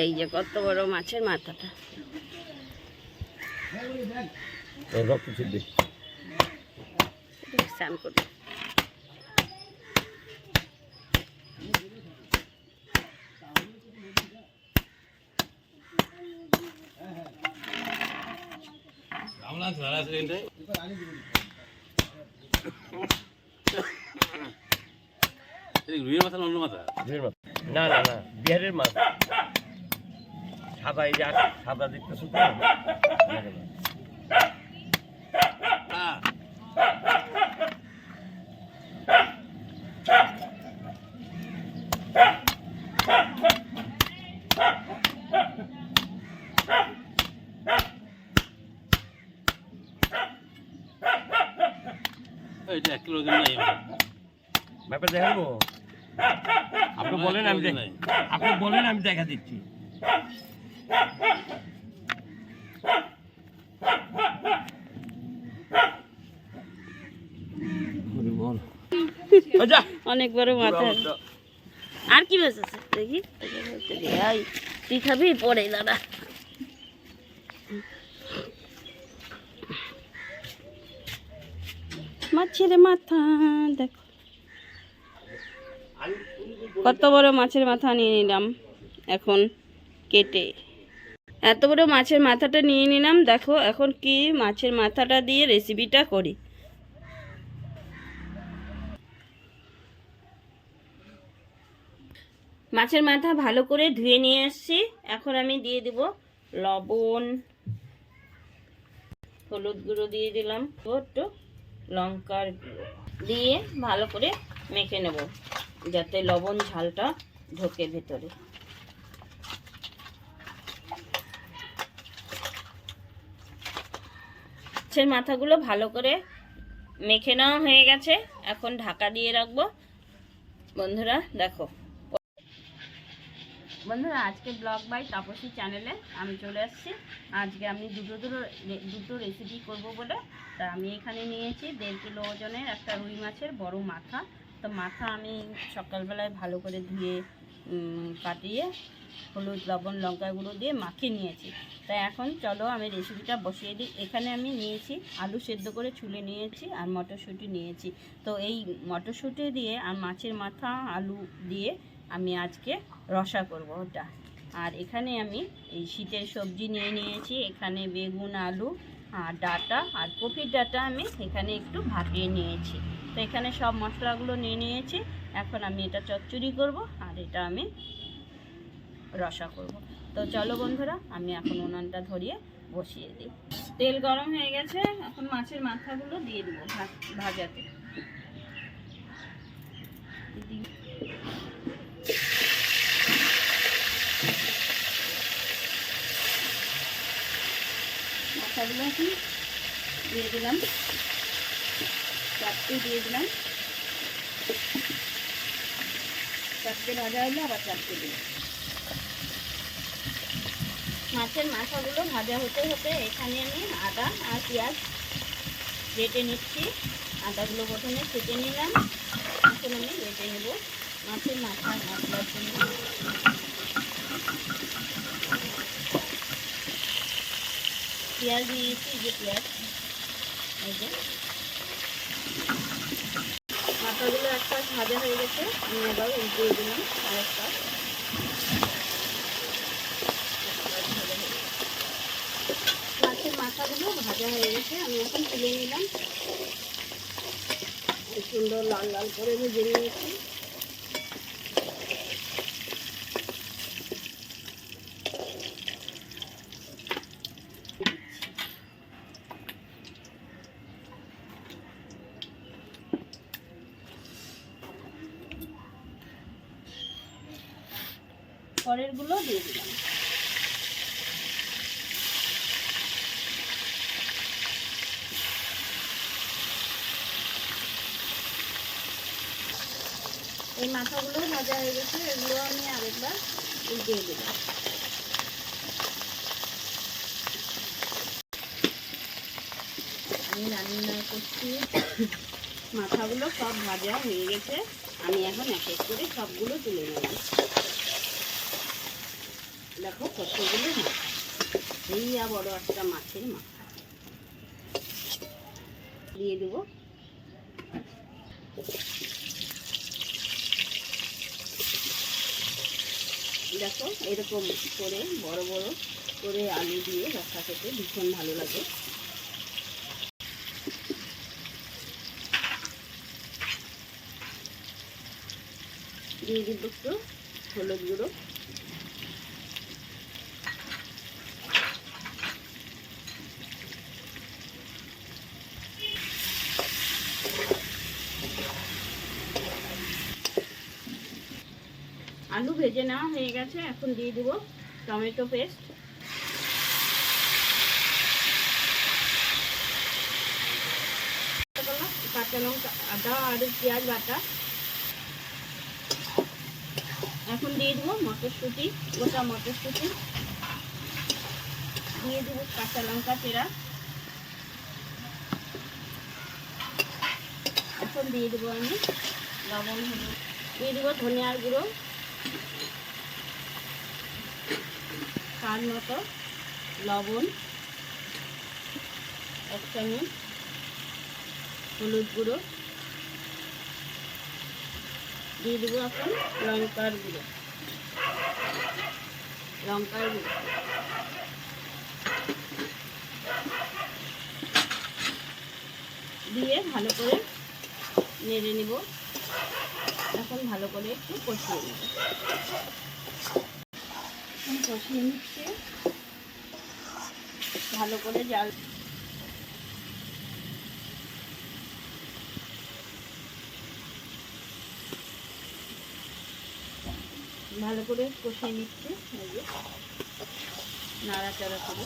এই যে কত বড় মাছের মাথাটা। রক্ত ছিটবে। স্নান করি। রুইয়ের মাথা অন্য মাথা? বিহারের মাছ না না না বিহারের মাছ সাদা এই যে সাদা দেখতেছো তো বিহারের মাছ। এটা এক কিলো ওজন নাই। ম্যাপে দেখাবো? আপনি বলেন আমি। আপনি বলেন আমি দেখা দিচ্ছি। অনেক বড় মাথা আর কি বেঁচেছে দেখি। তুই খাবি? পরে দাদা। মাছের মাথা দেখো। কত বড় মাছের মাথা নিয়ে নিলাম এখন কেটে। এত বড় মাছের মাথাটা নিয়ে নিলাম, দেখো এখন কি মাছের মাথাটা দিয়ে রেসিপিটা করি। মাছের মাথা ভালো করে ধুয়ে নিয়ে এসেছি এখন আমি দিয়ে দিব লবণ। হলুদ গুঁড়ো দিয়ে দিলাম, একটু। লঙ্কার দিয়ে ভালো করে মেখে নেব, যাতে লবণ ঝালটা ঢোকে ভেতরে। মাছের মাথাগুলো ভালো করে মেখে নেওয়া হয়ে গেছে। এখন ঢাকা দিয়ে রাখব। বন্ধুরা, দেখো। বন্ধুরা, আজকে ব্লগ বাই তাপসী চ্যানেলে আমি চলে আসছি। আজকে আমি দুটো দুটো দুটো রেসিপি করব বলে। তা আমি এখানে নিয়েছি দেড় কিলো ওজনের একটা রুই মাছের বড় মাথা। তো মাথা আমি সকালবেলায় ভালো করে ধুয়ে কাটিয়ে হলুদ, লবণ, লঙ্কা গুঁড়ো দিয়ে মাখিয়ে নিয়েছি। তাই এখন চলো আমি রেসিপিটা বসিয়ে দিই। এখানে আমি নিয়েছি আলু সেদ্ধ করে ছুলে নিয়েছি আর মটরশুঁটি নিয়েছি। তো এই মটরশুঁটি দিয়ে আর মাছের মাথা, আলু দিয়ে আমি আজকে রসা করব ওটা। আর এখানে আমি এই শীতের সবজি নিয়ে নিয়েছি। এখানে বেগুন, আলু, আর ডাটা, আর কপির ডাটা আমি এখানে একটু ভাপিয়ে নিয়েছি। তো এখানে সব মশলাগুলো নিয়ে নিয়েছি। এখন আমি এটা চচ্চড়ি করব, আর এটা আমি রসা করব। তো চলো বন্ধুরা, আমি এখন উনানটা ধরিয়ে বসিয়ে দিই। তেল গরম হয়ে গেছে, এখন মাছের মাথাগুলো দিয়ে দেবো ভাজাতে। মাথাগুলো এখন দিয়ে দিলাম। চারটে দিয়ে দিলাম। চারটে ভাজা হলে, আবার চারটে দিলাম। মাছের মাথাগুলো ভাজা হতে হতে এখানে আমি আদা আর পেঁয়াজ বেটে নিচ্ছি। আদাগুলো প্রথমে কেটে নিলাম। এখন আমি বেটে নেব মাছের মাথা মশলার জন্য। পেঁয়াজ দিয়েছি, যে পেঁয়াজ এই যে। ভাজা হয়ে গেছে, আমি আবার উল্টিয়ে দিলাম আর একটা মাছের মাথাগুলো ভাজা হয়ে গেছে, আমি এখন তুলে নিলাম। সুন্দর লাল লাল করে ভেজে নিয়েছি। গুলো দিয়ে দিলাম। এই মাথাগুলো ভাজা হয়ে গেছে, এগুলো আমি আরেকবার দিয়ে দিলাম। আমি রান্না করছি। মাথাগুলো সব ভাজা হয়ে গেছে। আমি এখন এক এক করে সবগুলো তুলে নেব। কতগুলো বড় একটা মাছের মাথা। দিয়ে দেবো। দেখো, এরকম করে, বড় বড় করে আলু দিয়ে রসা খেতে ভীষণ ভালো লাগে। দিয়ে দিব একটু হলুদ গুঁড়ো। আলু ভেজে নেওয়া হয়ে গেছে, এখন দিয়ে দেবো টমেটো পেস্ট। কাঁচা লঙ্কা, আদা আর পেঁয়াজ, বাটা। এখন দিয়ে দেবো মটরশুঁটি, গোটা মটরশুঁটি। দিয়ে দেবো কাঁচা লঙ্কা চেরা। এখন দিয়ে দেবো আমি লবণ, হলুদ। দিয়ে দেবো ধনিয়ার গুঁড়ো। স্বাদ মতো লবণ, এক চামচ হলুদ গুঁড়ো। দিয়ে দেবো এখন লঙ্কার গুঁড়ো। লঙ্কার গুঁড়ো। দিয়ে ভালো করে নেড়ে নেব। এখন ভালো করে একটু কষিয়ে নেব। কষিয়ে নিচ্ছে। ভালো করে জাল ভালো করে কষিয়ে নিচ্ছে নাড়াচাড়া করে।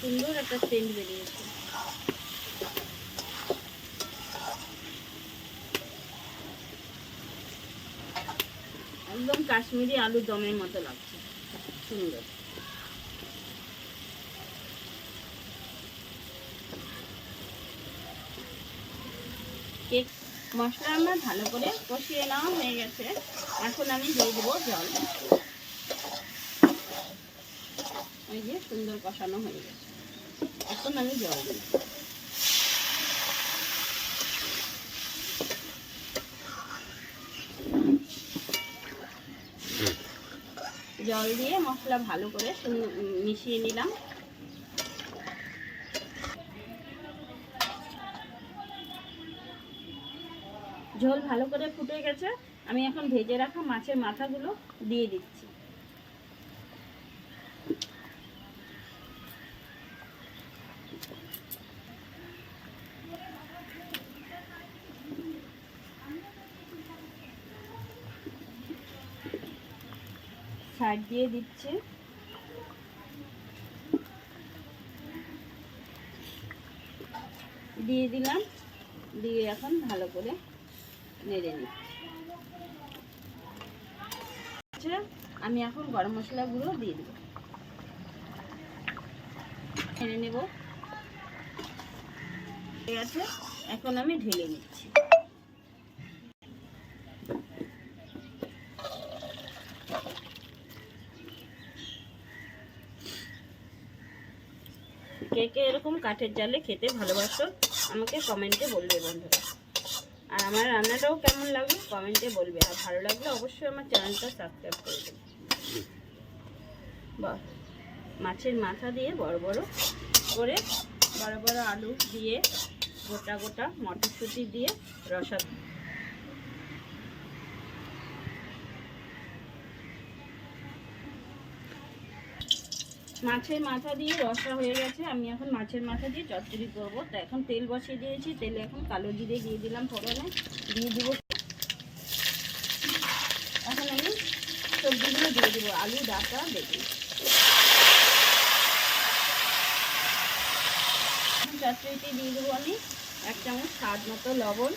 সুন্দর একটা সেন্ট বেরিয়েছে। একদম কাশ্মীরি আলু দমের মতো লাগছে। সুন্দর। কেক মশলা আমার ভালো করে কষিয়ে নেওয়া হয়ে গেছে। এখন আমি দিয়ে দেবো জল। ওই যে সুন্দর কষানো হয়ে গেছে। এখন আমি জল দিই জল দিয়ে মশলা ভালো করে মিশিয়ে নিলাম। ঝোল ভালো করে ফুটে গেছে। আমি এখন ভেজে রাখা মাছের মাথাগুলো দিয়ে দিচ্ছি। ছাড় দিয়ে দিচ্ছি। দিয়ে দিলাম। দিয়ে এখন ভালো করে নেড়ে নিচ্ছি। আমি এখন গরম মশলা গুঁড়ো দিয়ে দেবো। নেড়ে নেব। ঠিক আছে এখন আমি ঢেলে নিচ্ছি। কে কে এরকম কাঠের জালে খেতে ভালোবাসো, আমাকে কমেন্টে বলবে বন্ধুরা। আর আমার রান্নাটাও কেমন লাগবে কমেন্টে বলবে। আর ভালো লাগলে অবশ্যই আমার চ্যানেলটা সাবস্ক্রাইব করে দেবে। মাছের মাথা দিয়ে বড় বড় করে বড় বড় আলু দিয়ে গোটা গোটা মটরশুঁটি দিয়ে রসা মাছের মাথা দিয়ে রসা হয়ে গেছে। আমি এখন মাছের মাথা দিয়ে চচ্চড়ি করব। তা এখন তেল বসিয়ে দিয়েছি। তেলে এখন কালো জিরে দিয়ে দিলাম ফোড়নে। দিয়ে দিব। এখন আমি সবজিগুলো দিয়ে দেবো। আলু, ডাটা, বেগুন। চচ্চড়িতে দিয়ে দেবো আমি এক চামচ স্বাদ মতো লবণ।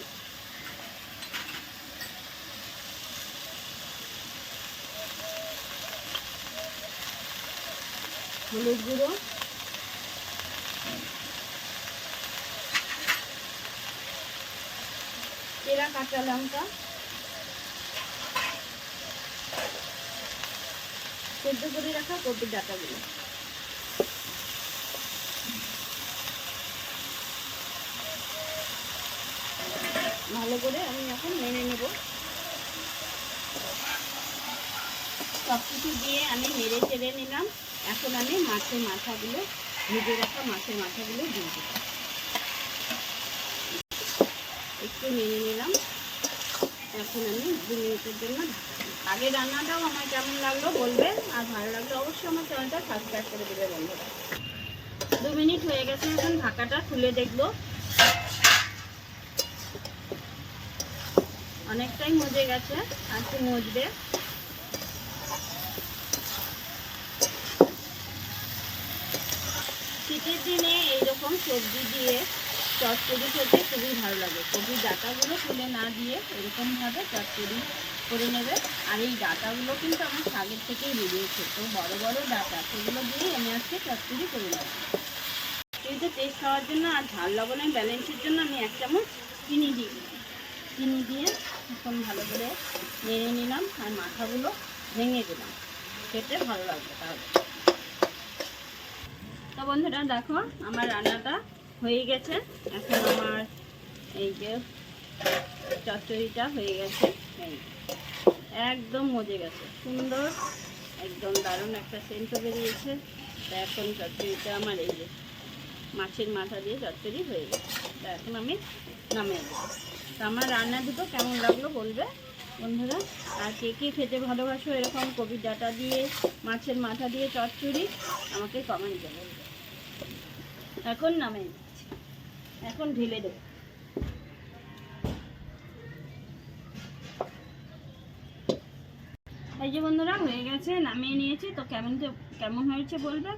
হলুদ গুঁড়ো। চেরা কাঁচা লঙ্কা। সেদ্ধ করে রাখা কপির ডাটাগুলো। ভালো করে আমি এখন মেনে নেব। সব কিছু দিয়ে আমি নেড়ে চেড়ে নিলাম। এখন আমি মাছের মাথাগুলো, ভেজে রাখা মাছের মাথাগুলো দিয়ে দেবো একটু নেড়ে নিলাম। এখন আমি দু মিনিটের জন্য আগে রান্নাটাও আমার কেমন লাগল বলবেন, আর ভালো লাগল অবশ্যই আমার চ্যানেলটা সাবস্ক্রাইব করে দেবে বন্ধুরা। দু মিনিট হয়ে গেছে, এখন ঢাকাটা খুলে দেখব। অনেকটাই মজে গেছে, আর একটু মজবে শীতের দিনে এইরকম সবজি দিয়ে চচ্চড়ি খেতে খুবই ভালো লাগে। কবি ডাটাগুলো তুলে না দিয়ে এরকমভাবে চচ্চড়ি করে নেবে। আর এই ডাটাগুলো কিন্তু আমার শাকের থেকেই বেরিয়েছে। তো বড় বড় ডাটা, সেগুলো দিয়েই আমি আজকে চচ্চড়ি করে নেব। কিন্তু টেস্ট খাওয়ার জন্য আর ঝাল লবণের ব্যালেন্সের জন্য আমি এক চামচ চিনি দিয়ে দিলাম। চিনি দিয়ে এখন ভালো করে নেড়ে নিলাম আর মাথাগুলো ভেঙে দিলাম। খেতে ভালো লাগবে তাহলে। তো বন্ধুরা দেখো, আমার রান্নাটা হয়ে গেছে। এখন আমার এই যে চচ্চড়িটা হয়ে গেছে। একদম মজে গেছে। সুন্দর, একদম দারুণ একটা সেন্টও বেরিয়েছে। এখন চচ্চড়িটা আমার এই যে মাছের মাথা দিয়ে চচ্চড়ি হয়ে গেছে। তা এখন আমি নামিয়ে দেবো তা আমার রান্না দুটো কেমন লাগল বলবে বন্ধুরা? আর কে কে খেতে ভালোবাসো এরকম কবির ডাটা দিয়ে, মাছের মাথা দিয়ে চচ্চড়ি, আমাকে কমেন্টে বলবে। এখন দিচ্ছি। এখন ঢেলে দেবো। এই যে বন্ধুরা, হয়ে গেছে, নামিয়ে নিয়েছি। তো কেমন কেমন হয়েছে বলবে?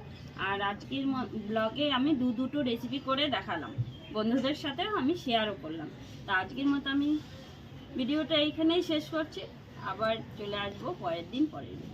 আর আজকের ব্লগে আমি দু দুটো রেসিপি করে দেখালাম। বন্ধুদের সাথে আমি শেয়ারও করলাম। তো আজকের মতো আমি ভিডিওটা এইখানেই শেষ করছি। আবার চলে আসব পরের দিন পরের দিন